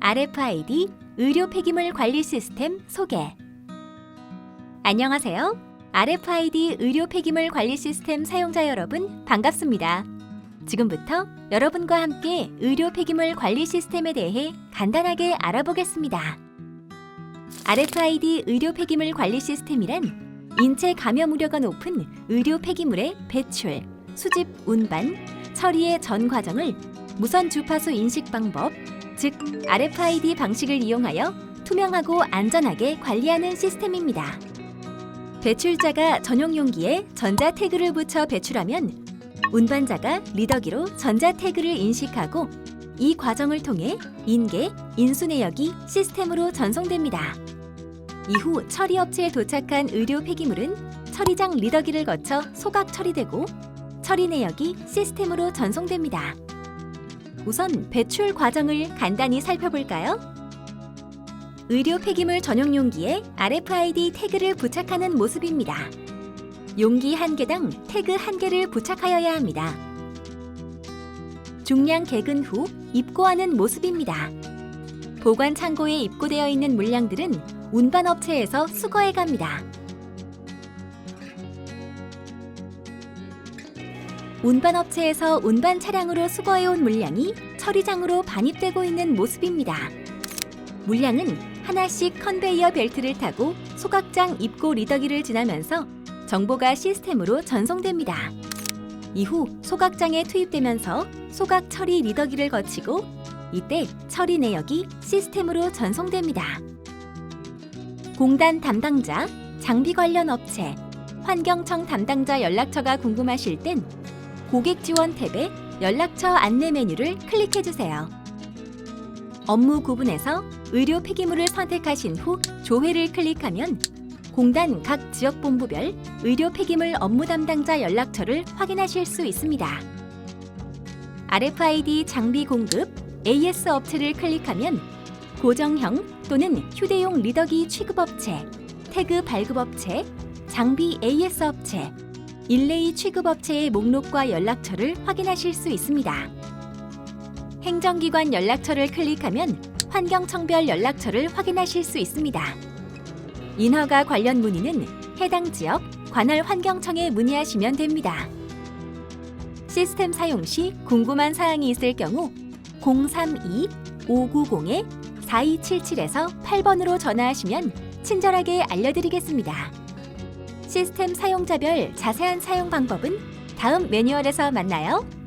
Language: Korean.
RFID 의료 폐기물 관리 시스템 소개. 안녕하세요. RFID 의료 폐기물 관리 시스템 사용자 여러분, 반갑습니다. 지금부터 여러분과 함께 의료 폐기물 관리 시스템에 대해 간단하게 알아보겠습니다. RFID 의료 폐기물 관리 시스템이란 인체 감염 우려가 높은 의료 폐기물의 배출, 수집, 운반, 처리의 전 과정을 무선 주파수 인식 방법, 즉 RFID 방식을 이용하여 투명하고 안전하게 관리하는 시스템입니다. 배출자가 전용 용기에 전자 태그를 붙여 배출하면 운반자가 리더기로 전자 태그를 인식하고 이 과정을 통해 인계, 인수 내역이 시스템으로 전송됩니다. 이후 처리 업체에 도착한 의료 폐기물은 처리장 리더기를 거쳐 소각 처리되고 처리 내역이 시스템으로 전송됩니다. 우선 배출 과정을 간단히 살펴볼까요? 의료 폐기물 전용 용기에 RFID 태그를 부착하는 모습입니다. 용기 한 개당 태그 한 개를 부착하여야 합니다. 중량 개근 후 입고하는 모습입니다. 보관 창고에 입고되어 있는 물량들은 운반 업체에서 수거해 갑니다. 운반 업체에서 운반 차량으로 수거해 온 물량이 처리장으로 반입되고 있는 모습입니다. 물량은 하나씩 컨베이어 벨트를 타고 소각장 입고 리더기를 지나면서 정보가 시스템으로 전송됩니다. 이후 소각장에 투입되면서 소각 처리 리더기를 거치고 이때 처리 내역이 시스템으로 전송됩니다. 공단 담당자, 장비 관련 업체, 환경청 담당자 연락처가 궁금하실 땐 고객 지원 탭에 연락처 안내 메뉴를 클릭해 주세요. 업무 구분에서 의료 폐기물을 선택하신 후 조회를 클릭하면 공단 각 지역 본부별 의료 폐기물 업무 담당자 연락처를 확인하실 수 있습니다. RFID 장비 공급 AS 업체를 클릭하면 고정형 또는 휴대용 리더기 취급 업체, 태그 발급 업체, 장비 AS 업체, 일레이 취급 업체의 목록과 연락처를 확인하실 수 있습니다. 행정기관 연락처를 클릭하면 환경청별 연락처를 확인하실 수 있습니다. 인허가 관련 문의는 해당 지역 관할 환경청에 문의하시면 됩니다. 시스템 사용 시 궁금한 사항이 있을 경우 032-590-4277에서 8번으로 전화하시면 친절하게 알려드리겠습니다. 시스템 사용자별 자세한 사용 방법은 다음 매뉴얼에서 만나요.